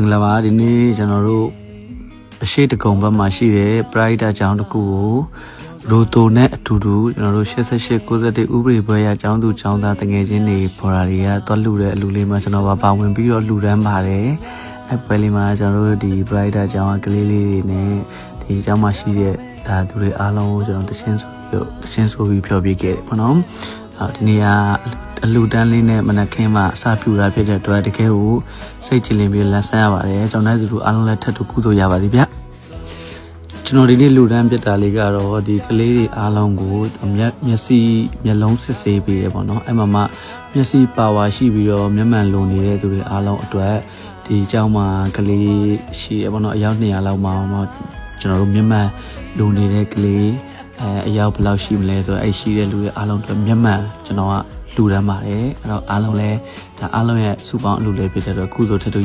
င်္ဂလာပါဒီနေ့ကျွန်တော်တို့အရှိတကုံဘက်မှာရှိတဲ့ပရိုက်တာကျောင်းတစ်ခုကိုရိုတိုနဲ့အတူတူကျွန်တော်တို့88 91ဥပဒေဘွဲရကျောင်းသူကျောင်းသားတငယ်ချင်းတွေပေါ်တာတွေကတွက်လူတဲ့အလူလေးမှာကျွန်တော်ပါပါဝင်ပြီးတော့လှူဒန်းပါတယ်အဲပွဲလေးမှာကျွန်တော်တို့ဒီပရိုက်တာကျောင်းကကလေးလေးတွေနဲ့ဒီကျောင်းမှာရှိတဲ့ဒါသူတွေအားလုံးကိုကျွန်တော်တချင်းဆိုပြီးတော့တချင်းဆိုပြီးဖျော်ပြခဲ့တယ်ပေါ့နော်အော် ဒီနေ့ကအလူတန်းလေးနဲ့မနက်ခင်းမှအစပြူတာဖြစ်တဲ့အတွက်တကယ်ကိုစိတ်ကြည်လင်ပြီးလက်ဆန်းရပါတယ်ကျွန်တော်တို့အားလုံးလည်းထပ်တူကုသိုလ်ရပါသည်ဗျကျွန်တော်ဒီနေ့လူတန်းပြစ်တာလေးကတော့ဒီကလေးတွေအားလုံးကိုမျက်မျက်စိမျက်လုံးစစ်ဆေးပေးရပေါ့နော်အဲ့မှာမှမျက်စိပါဝါရှိပြီးတော့မျက်မှန်လုံနေတဲ့သူတွေအားလုံးအတွက်ဒီအကြောင်းမှာကလေးရှိရပေါ့နော်အယောက်200လောက်မှာတော့ကျွန်တော်တို့မျက်မှန်လုံနေတဲ့ကလေး အဲအယောက်ဘယ်လောက်ရှိမလဲဆိုတော့အဲ့ရှိတဲ့လူတွေအားလုံးအတွက်မျက်မှန်ကျွန်တော်ကလူတန်းပါတယ်အဲ့တော့အားလုံးလည်းဒါအားလုံးရဲ့စုပေါင်းအလူလေးဖြစ်တဲ့အတွက်ကုသိုလ်ထက်တူ